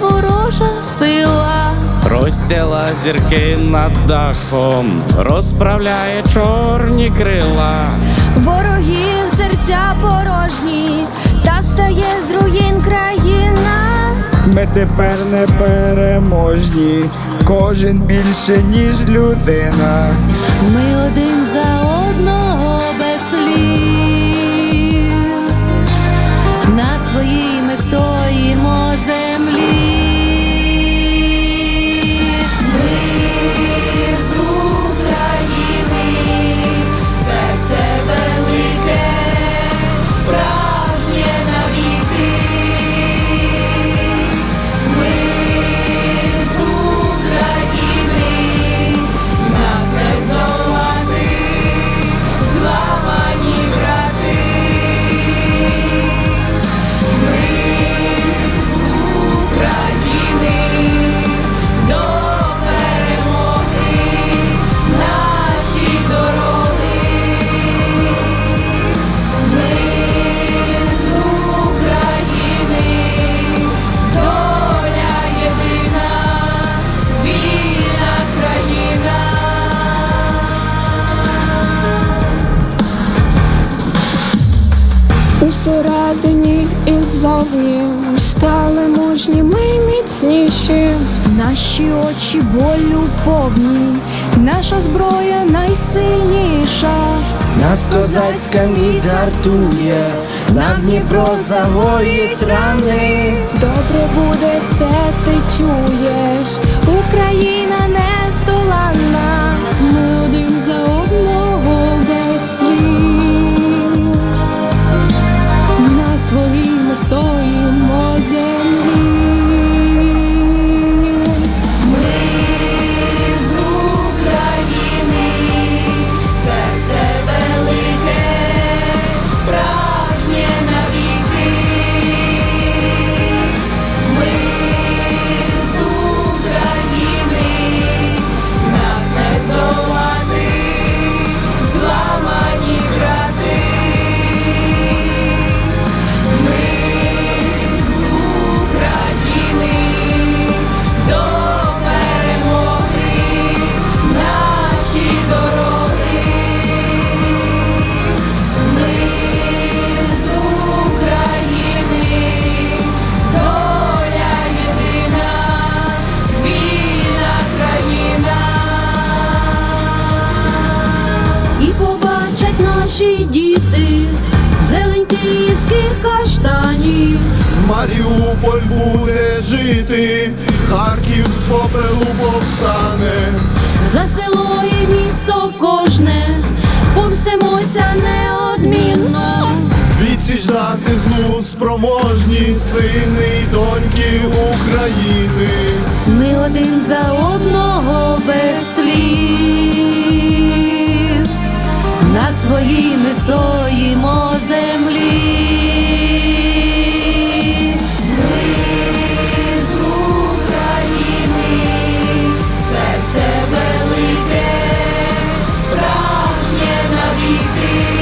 ворожа сила. Розцяла зірки над дахом, розправляє чорні крила. Ворогів серця порожні, та встає з руїн країна. Ми тепер не переможні, кожен більше, ніж людина. Ми один за одного без слів. На своїй ми Усередині і ззовні стали мужніми й міцніші. Наші очі болю повні, наша зброя найсильніша. Нас козацька міць гартує, нам Дніпро загоїть рани. Добре буде все, ти чуєш. Україна не наші діти зелень київських каштанів. Маріуполь буде жити, Харків з попелу повстане. За село і місто кожне помстимося неодмінно. Відсіч дати зну спроможні сини й доньки України. Ми один за одного без твої ми стоїмо землі. Це велике, справжнє навіки.